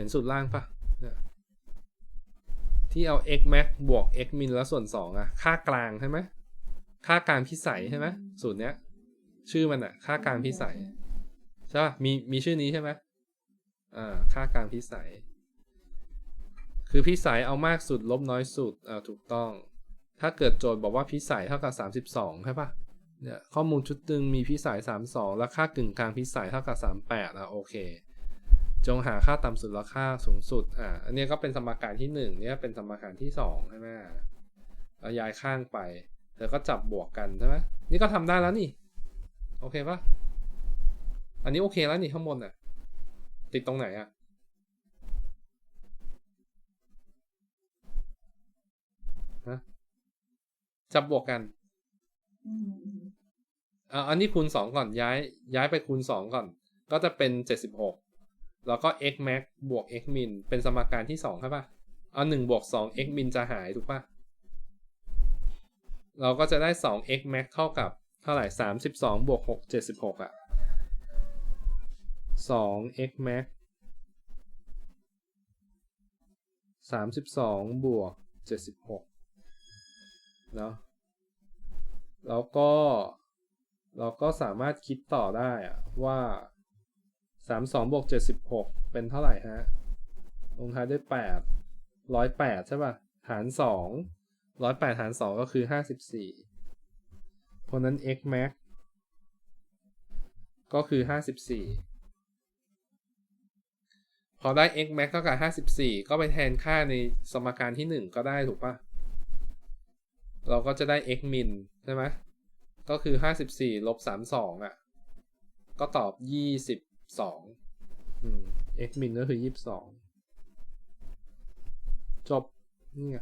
ห็นสุดล่างปะเนี่ยที่เอา x max บวก x min แล้วส่วน 2อะค่ากลางใช่ไหมค่ากลางพิสัยใช่ไหมสูตรเนี้ย ชื่อมันอะค่ากลางพิสัยใช่ป่ะมีมีชื่อนี้ใช่ไหมอ่าค่ากลางพิสัย คือพิสัยเอามากสุดลบน้อยสุดอ่าถูกต้อง ถ้าเกิดโจทย์บอกว่าพิสัยเท่ากับ 32ใช่ป่ะเนี่ยข้อมูลชุดตึงมีพิสัย 32 แล้วค่ากึ่งกลางพิสัยเท่ากับ 38อะโอเค จงหาค่าต่ำสุดและค่าสูงสุด อ่า อันนี้ก็เป็นสมการที่1เนี่ยเป็นสมการที่2ใช่ไหมเราย้ายข้างไป เธอก็จับบวกกันใช่ไหมนี่ก็ทำได้แล้วนี่ โอเคปะอันนี้โอเคแล้วนี่ข้างบนอะ ติดตรงไหนอะ ฮะ จับบวกกันอืมอืมอ่าอันนี้คูณ2ก่อนย้าย ย้ายไปคูณ2ก่อน ก็จะเป็น76 แล้วก็ x max บวก x min เป็นสมการที่2ใช่ปะเอา1บวก2 x min จะหายถูกปะเราก็จะได้2 x max เท่ากับเท่าไหร่32บสองบวก6 76อะ2 x max 32บสองบวก76เนาะแล้วก็เราก็สามารถคิดต่อได้อะว่า สามสองบวกเจ็ดสิบหกเป็นเท่าไหร่ฮะ ลงท้ายด้วยแปดร้อยแปดใช่ป่ะ หารสองร้อยแปดหารสองก็คือห้าสิบสี่เพราะนั้น x max ก็คือห้าสิบสี่พอได้ x max เท่ากับห้าสิบสี่ก็ไปแทนค่าในสมการที่หนึ่งก็ได้ถูกป่ะ เราก็จะได้ x min ใช่ไหมก็คือห้าสิบสี่ลบสามสองอะ ก็ตอบยี่สิบ 22อืม x min ก็คือ22จบนี่ไง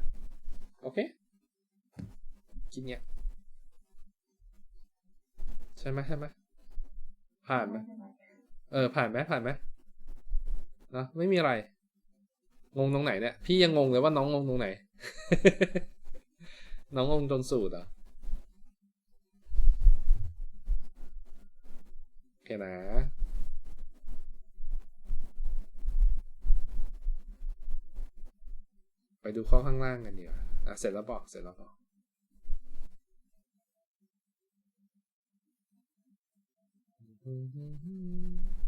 โอเคคิดเนี้ยใช่ไหมใช่ไหมผ่านไหมเออ ผ่านไหมผ่านไหมนะไม่มีอะไร งงตรงไหนเนี่ย พี่ยังงงเลยว่าน้องงงตรงไหน น้องงงจนสูตรเหรอโอเคนะ ไป ดูข้อข้างล่างกันดีกว่าอะเสร็จแล้วบอกเสร็จแล้วบอกอ